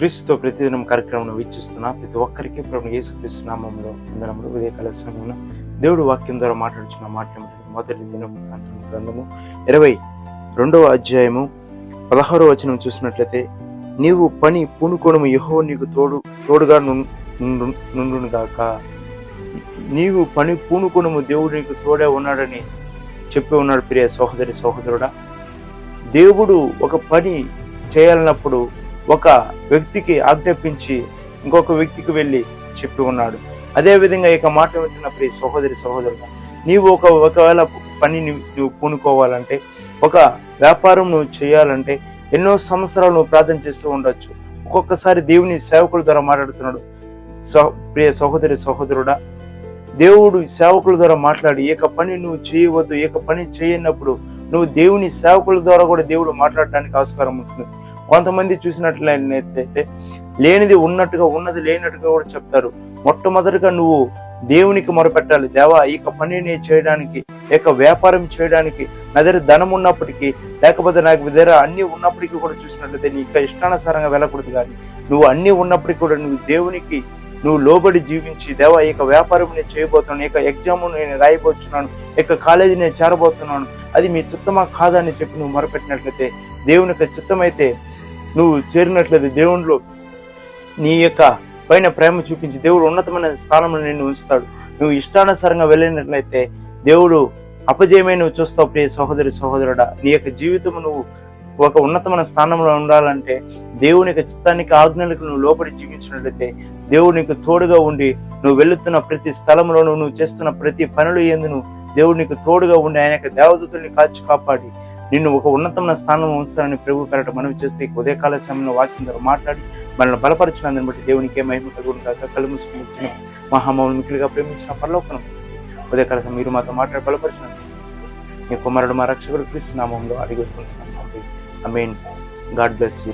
క్రీస్తుతో ప్రతిదినం కార్యక్రమం వీక్షిస్తున్న ప్రతి ఒక్కరికి ప్రభు యేసుక్రీస్తు నామంలో వందనములు ఉదయకాల సమయంలో దేవుడు వాక్యం ద్వారా మాట్లాడుచున్న మాటలు మొదటి దినం గ్రంథము ఇరవై రెండవ అధ్యాయము పదహారో వచనం చూసినట్లయితే నీవు పని పూనుకోణము యహో నీకు తోడు తోడుగా నుండును గాక. నీవు పని పూనుకోణము దేవుడు నీకు తోడే ఉన్నాడని చెప్పి ఉన్నాడు ప్రియ సహోదరి సహోదరుడా. దేవుడు ఒక పని చేయాలన్నప్పుడు ఒక వ్యక్తికి ఆజ్ఞాపించి ఇంకొక వ్యక్తికి వెళ్ళి చెప్పి ఉన్నాడు. అదే విధంగా ఇక మాట వింటున్న ప్రియ సహోదరి సహోదరుడు నీవు ఒక ఒకవేళ పని నువ్వు పూనుకోవాలంటే ఒక వ్యాపారం నువ్వు చేయాలంటే ఎన్నో సంవత్సరాలు నువ్వు ప్రార్థన చేస్తూ ఉండొచ్చు. ఒక్కొక్కసారి దేవుని సేవకుల ద్వారా మాట్లాడుతున్నాడు. సహ- ప్రియ సహోదరి సహోదరుడా దేవుడు సేవకుల ద్వారా మాట్లాడి ఏక పని నువ్వు చేయవద్దు ఏక పని చేయనప్పుడు నువ్వు దేవుని సేవకుల ద్వారా కూడా దేవుడు మాట్లాడడానికి ఆస్కారం ఉంటుంది. కొంతమంది చూసినట్లయితే లేనిది ఉన్నట్టుగా ఉన్నది లేనట్టుగా కూడా చెప్తారు. మొట్టమొదటిగా నువ్వు దేవునికి మొరపెట్టాలి. దేవా ఇక పని నేను చేయడానికి ఇక వ్యాపారం చేయడానికి నా దగ్గర ధనం ఉన్నప్పటికీ లేకపోతే నాకు దగ్గర అన్ని ఉన్నప్పటికీ కూడా చూసినట్లయితే నీ ఇక ఇష్టానుసారంగా వెళ్ళకూడదు కానీ నువ్వు అన్ని ఉన్నప్పటికీ కూడా నువ్వు దేవునికి నువ్వు లోబడి జీవించి దేవా ఇక వ్యాపారం నేను చేయబోతున్నాను ఇక ఎగ్జామ్ నేను రాయబోతున్నాను ఇక కాలేజీ నేను చేరబోతున్నాను అది మీ చిత్తమా కాదా అని చెప్పి నువ్వు మొరపెట్టినట్లయితే దేవుని యొక్క చిత్తమైతే నువ్వు చేరినట్లయితే దేవునిలో నీ యొక్క పైన ప్రేమ చూపించి దేవుడు ఉన్నతమైన స్థానంలో నిన్ను ఉంచుతాడు. నువ్వు ఇష్టానుసారంగా వెళ్ళినట్లయితే దేవుడు అపజయమే నువ్వు చూస్తావు ప్రియ సహోదరి సహోదరుడా. నీ యొక్క జీవితం నువ్వు ఒక ఉన్నతమైన స్థానంలో ఉండాలంటే దేవుని యొక్క చిత్తానికి ఆజ్ఞలకు నువ్వు లోపడి జీవించినట్లయితే దేవుడు నీకు తోడుగా ఉండి నువ్వు వెళుతున్న ప్రతి స్థలంలోనూ నువ్వు చేస్తున్న ప్రతి పనులు ఎందును దేవుడు నీకు తోడుగా ఉండి ఆయన యొక్క దేవదూతుల్ని కాచి కాపాడి నిన్ను ఒక ఉన్నతమైన స్థానంలో ఉంచుతానని ప్రభు పేరట మనం చేస్తే ఉదయకాల సమయంలో వాక్యం ద్వారా మాట్లాడి మనల్ని బలపరిచినందుని బట్టి దేవునికే మహిమ కలుగును కాక కళ్ళు మూసుకుని ఇచ్చిన మహామౌలు మిక్కిలిగా ప్రేమించిన పరలోకనం. ఉదయకాల సమయం మీరు మాతో మాట్లాడి బలపరిచినందుకు మీ కుమారుడు మా రక్షకుడు క్రీస్తు నామంలో అడిగి I mean God bless you.